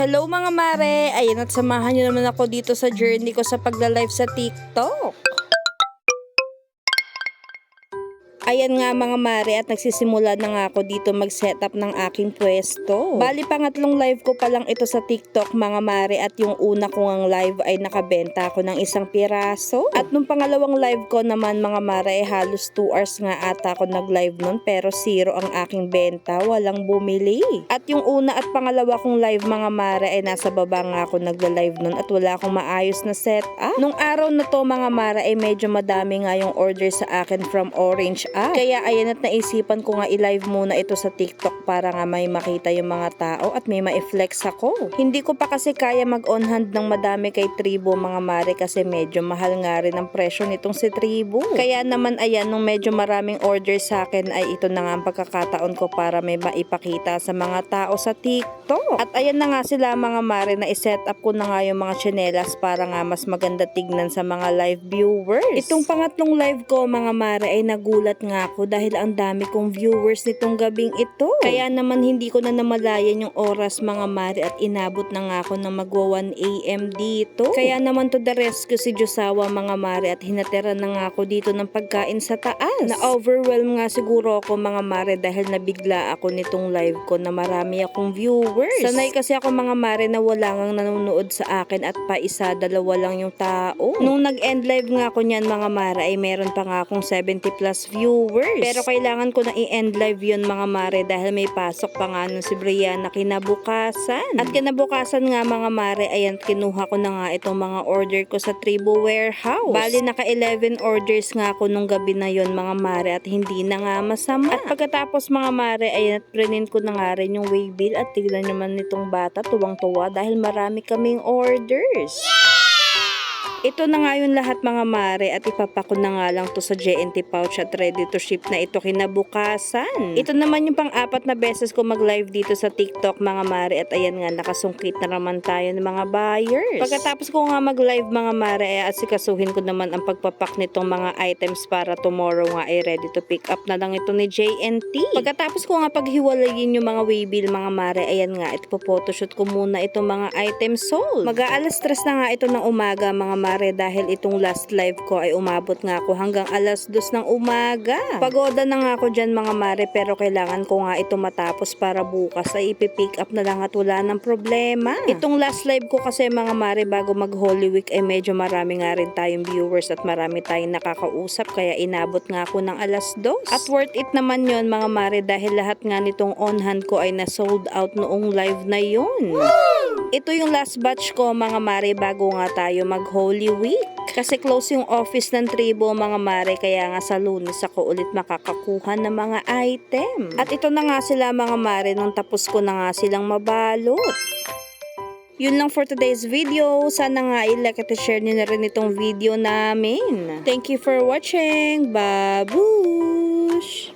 Hello mga mare! Ayan at samahan nyo naman ako dito sa journey ko sa pagla-live sa TikTok. Ayan nga mga mare at nagsisimula na nga ako dito mag-setup ng aking pwesto. Bali pangatlong live ko pa lang ito sa TikTok mga mare at yung una ko ngang live ay nakabenta ako ng isang piraso. At nung pangalawang live ko naman mga mare ay halos 2 hours nga ata ako nag-live nun pero zero ang aking benta, walang bumili. At yung una at pangalawa kong live mga mare ay nasa baba nga ako nagla-live nun at wala akong maayos na setup. Nung araw na to mga mare ay medyo madami nga yung order sa akin from Orange App. Kaya ayan at naisipan ko nga i-live muna ito sa TikTok para nga may makita yung mga tao at may ma-flex ako. Hindi ko pa kasi kaya mag-on hand ng madami kay Tribo mga mare kasi medyo mahal nga rin ang presyo nitong si Tribo. Kaya naman ayan nung medyo maraming order sa akin ay ito na nga ang pagkakataon ko para may maipakita sa mga tao sa TikTok. At ayan na nga sila mga mare na i-set up ko na nga yung mga tsinelas para nga mas maganda tignan sa mga live viewers. Itong pangatlong live ko mga mare ay nagulat nga ako dahil ang dami kong viewers nitong gabing ito. Kaya naman hindi ko na namalayan yung oras mga mare at inabot na nga ako ng magwa 1 a.m. dito. Kaya naman to the rescue si Josawa mga mare at hinatira na nga ako dito ng pagkain sa taas. Na-overwhelm nga siguro ako mga mare dahil nabigla ako nitong live ko na marami akong viewers. Sanay kasi ako mga mare na wala ngang nanonood sa akin at pa isa, dalawa lang yung tao. Nung nag-end live nga ako niyan mga mare ay meron pa nga akong 70 plus viewers. Pero kailangan ko na i-end live yun mga mare dahil may pasok pa nga nun si Brianna kinabukasan. At kinabukasan nga mga mare, ayan kinuha ko na nga itong mga order ko sa Tribo Warehouse. Bali naka 11 orders nga ako nung gabi na yon mga mare at hindi na nga masama. At pagkatapos mga mare, ayan at prinin ko na nga rin yung waybill at tignan naman nitong bata tuwang-tuwa dahil marami kaming orders. Ito na nga yung lahat mga mare at ipapako na nga lang to sa JNT pouch at ready to ship na ito kinabukasan. Ito naman yung pang-apat na beses ko mag-live dito sa TikTok mga mare at ayan nga nakasungkit na naman tayo ng mga buyers. Pagkatapos ko nga mag-live mga mare ay asikasuhin ko naman ang pagpapak nitong mga items para tomorrow nga ay ready to pick up na lang ito ni JNT. Pagkatapos ko nga paghiwalayin yung mga waybill mga mare ayan nga ito po photoshoot ko muna itong mga items sold. Mag-aalas stress na nga ito ng umaga mga mare dahil itong last live ko ay umabot nga ako hanggang alas dos ng umaga. Pagoda na nga ako dyan mga mare pero kailangan ko nga ito matapos para bukas ay ipipick up na lang at wala ng problema. Itong last live ko kasi mga mare bago mag Holy Week ay medyo marami nga rin tayong viewers at marami tayong nakakausap kaya inabot nga ako ng alas dos. At worth it naman yon mga mare dahil lahat nga nitong on hand ko ay na sold out noong live na yun. Ito yung last batch ko mga mare bago nga tayo mag Holy Week. Kasi close yung office ng tribo mga mare kaya nga sa lunes ako ulit makakakuha ng mga item. At ito na nga sila mga mare nung tapos ko na nga silang mabalot. Yun lang for today's video. Sana nga i-like at share nyo na rin itong video namin. Thank you for watching. Babush!